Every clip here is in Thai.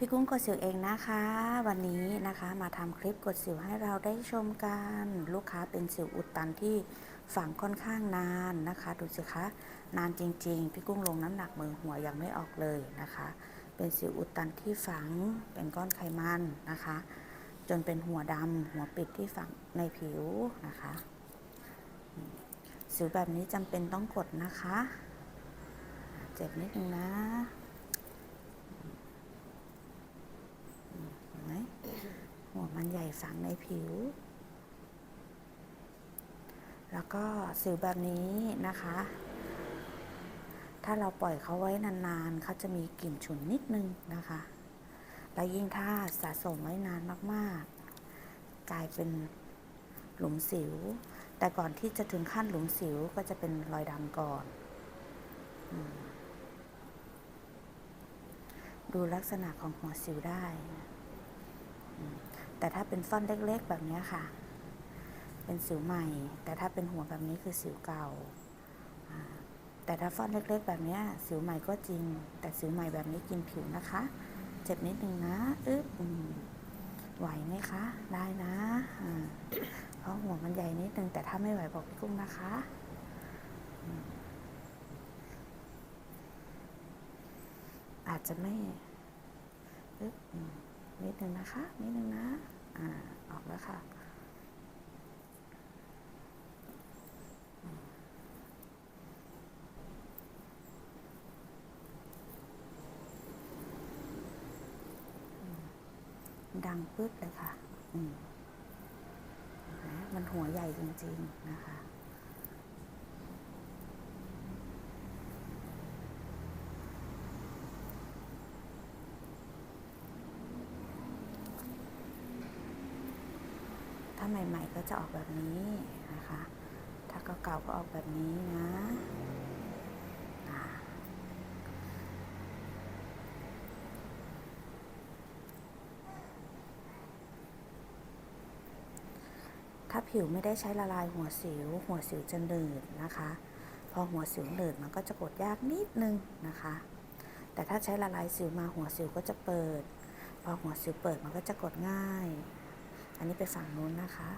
พี่กุ้งกดสิวเองนะคะ วันนี้นะคะมาทำคลิปกดสิวให้เราได้ชมกัน ลูกค้าเป็นสิวอุดตันที่ฝังค่อนข้างนานนะคะ ดูสิคะ นานจริง ๆ พี่กุ้งลงน้ำหนักมือหัวยังไม่ออกเลยนะคะ เป็นสิวอุดตันที่ฝังเป็นก้อนไขมันนะคะ จนเป็นหัวดำหัวปิดที่ฝังในผิวนะคะ สิวแบบนี้จำเป็นต้องกดนะคะ เจ็บนิดนึงนะ เห็นไหมหัว มันใหญ่ฝังในผิว แล้วก็สิวแบบนี้นะคะ ถ้าเราปล่อยเขาไว้นานๆเขาจะมีกลิ่นฉุนนิดนึงนะคะ แล้วยิ่งถ้าสะสมไว้นานมากๆ กลายเป็นหลุมสิว แต่ก่อนที่จะถึงขั้นหลุมสิวก็จะเป็นรอยดำก่อนดูลักษณะของหัวสิวได้ แต่ถ้าเป็นฟ่อนเล็กๆแบบนี้ค่ะ เป็นสิวใหม่ แต่ถ้าเป็นหัวแบบนี้คือสิวเก่า แต่ถ้าฟ่อนเล็กๆ แบบนี้สิวใหม่ก็จริง แต่สิวใหม่แบบนี้กินผิวนะคะ เจ็บนิดนึงนะอึ๊บไหวไหมคะ ได้นะเพราะหัวมันใหญ่นิดนึงแต่ถ้าไม่ไหวบอกพี่กุ้งนะคะอาจจะไม่นิดนึงนะคะนิดนึงนะ อ่าออกแล้วค่ะดังปึ๊ดเลยค่ะ อืมมันหัวใหญ่จริง ๆ นะคะ ใหม่ ๆ ก็จะออกแบบนี้นะคะ ถ้าเก่าๆก็ออกแบบนี้นะถ้าผิวไม่ได้ใช้ละลายหัวสิว หัวสิวจะหนืดนะคะ พอหัวสิวหนืดมันก็จะกดยากนิดนึงนะคะ แต่ถ้าใช้ละลายสิวมาหัวสิวก็จะเปิด พอหัวสิวเปิดมันก็จะกดง่าย อันนี้ไปฝั่งนู้นนะคะ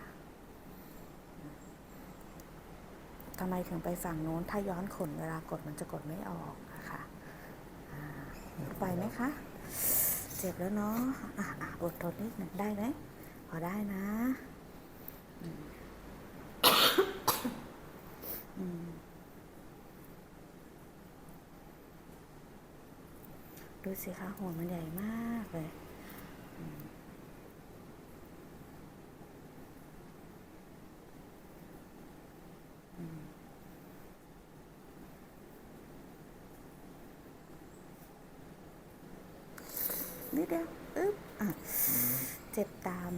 ทำไมถึงไปฝั่งนู้น ถ้าย้อนขนเวลากดมันจะกดไม่ออกนะคะอ่าไปไหมคะ เจ็บแล้วเนาะอะอดทนนิดหนึ่งได้ไหมพอได้นะดูสิคะหัวมันใหญ่มากเลยอืมอืม นิดเดียวอึ๊บอะเจ็บตาม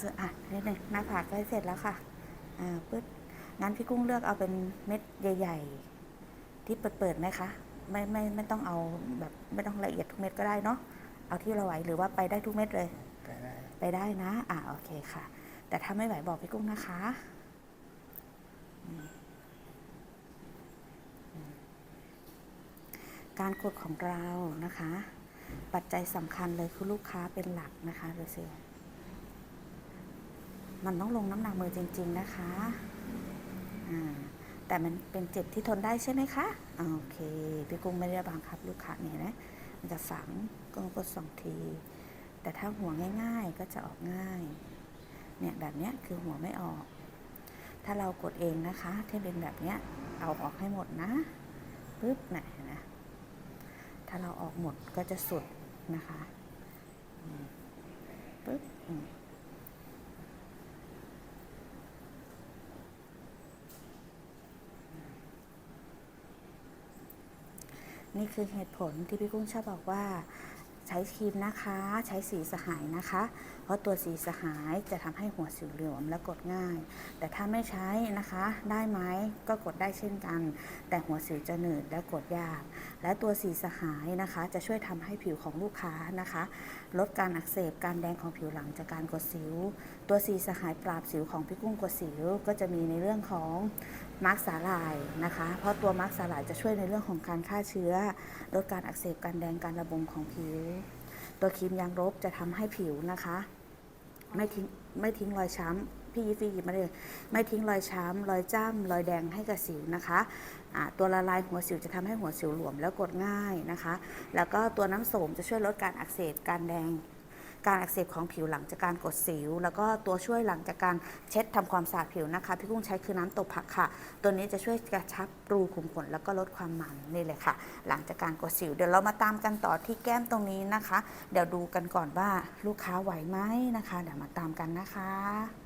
สอะนิดหนึ่งหน้าผากใกล้เสร็จแล้วค่ะอ่าปึ๊บงั้นพี่กุ้งเลือกเอาเป็นเม็ดใหญ่ ๆ ที่เปิดๆไหมคะไม่ไม่ไม่ต้องเอาแบบไม่ต้องละเอียดทุกเม็ดก็ได้เนาะเอาที่เราไหวหรือว่าไปได้ทุกเม็ดเลยก็ได้ไปได้นะ อ่าโอเคค่ะ แต่ถ้าไม่ไหวบอกพี่กุ้งนะคะการกดของเรานะคะ ปัจจัยสำคัญเลยคือลูกค้าเป็นหลักนะคะดูสิมันต้องลงน้ำหนักมือจริง ๆนะคะอ่าแต่มันเป็นเจ็บที่ทนได้ใช่ไหมคะอ่าโอเค พี่กุ้งไม่ได้บังคับลูกค้าเนี่ยนะมันจะฝังก็กดสองที แต่ถ้าหัวง่ายๆก็จะออกง่าย เนี่ยแบบเนี้ยคือหัวไม่ออก ถ้าเรากดเองนะคะที่เป็นแบบเนี้ยเอาออกให้หมดนะปึ๊บเนี่ยเห็นะ ถ้าเราออกหมดก็จะสุดนะคะปึ๊บนี่คือเหตุผลที่พี่กุ้งชอบบอกว่า ใช้ครีมนะคะ ใช้สีสหายนะคะ เพราะตัวสีสหายจะทำให้หัวสิวเหลวมและกดง่าย แต่ถ้าไม่ใช้นะคะ ได้ไหมก็กดได้เช่นกัน แต่หัวสิวจะหนืดและกดยาก และตัวสีสหายนะคะ จะช่วยทำให้ผิวของลูกค้านะคะ ลดการอักเสบการแดงของผิวหลังจากการกดสิว ตัวสีสหายปราบสิวของพี่กุ้งกดสิวก็จะมีในเรื่องของ มาร์กสาหร่ายนะคะ เพราะตัวมาร์กสาหร่ายจะช่วยในเรื่องของการฆ่าเชื้อ ลดการอักเสบการแดงการระบมของผิว ตัวครีมยางลบจะทำให้ผิวนะคะ ไม่ทิ้งไม่ทิ้งรอยช้ำพี่ยิฟี่หยิบมาเลยไม่ทิ้งรอยช้ำรอยจ้ำรอยแดงให้กับสิวนะคะตัวละลายหัวสิวจะทำให้หัวสิวหลวมแล้วกดง่ายนะคะ แล้วก็ตัวน้ำโสมจะช่วยลดการอักเสบการแดง การอักเสบของผิวหลังจากการกดสิว แล้วก็ตัวช่วยหลังจากการเช็ดทำความสะอาดผิวนะคะ พี่กุ้งใช้คือน้ำตบผักค่ะ ตัวนี้จะช่วยกระชับรูขุมขนแล้วก็ลดความมันนี่เลยค่ะ หลังจากการกดสิว เดี๋ยวเรามาตามกันต่อที่แก้มตรงนี้นะคะ เดี๋ยวดูกันก่อนว่าลูกค้าไหวไหมนะคะ เดี๋ยวมาตามกันนะคะ